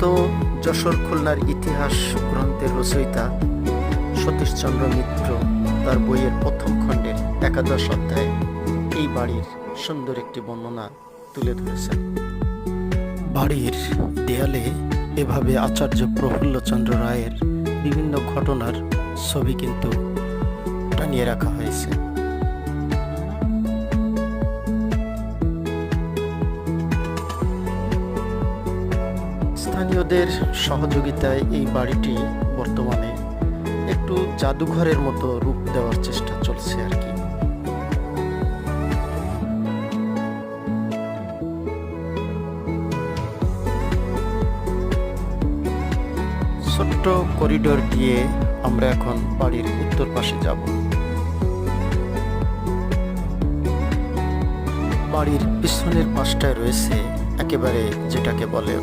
বিখ্যাত যশোর খুলনার ইতিহাস গ্রন্থের রচয়িতা সতীশচন্দ্র মিত্র তার বইয়ের প্রথম খণ্ডের একাদশ অধ্যায়ে এই বাড়ির সুন্দর একটি বর্ণনা তুলে ধরেছেন। বাড়ির দেয়ালে এভাবে আচার্য প্রফুল্লচন্দ্র রায়ের বিভিন্ন ঘটনার ছবি কিন্তু টানিয়ে রাখা হয়েছে। স্থানীয়দের সহযোগিতায় এই বাড়িটি বর্তমানে একটু জাদুঘরের মতো রূপ দেওয়ার চেষ্টা চলছে আর কি। ছোট্ট করিডোর দিয়ে আমরা এখন বাড়ির উত্তর পাশে যাব। বাড়ির পিছনের পাশটায় রয়েছে একেবারে যেটাকে বলে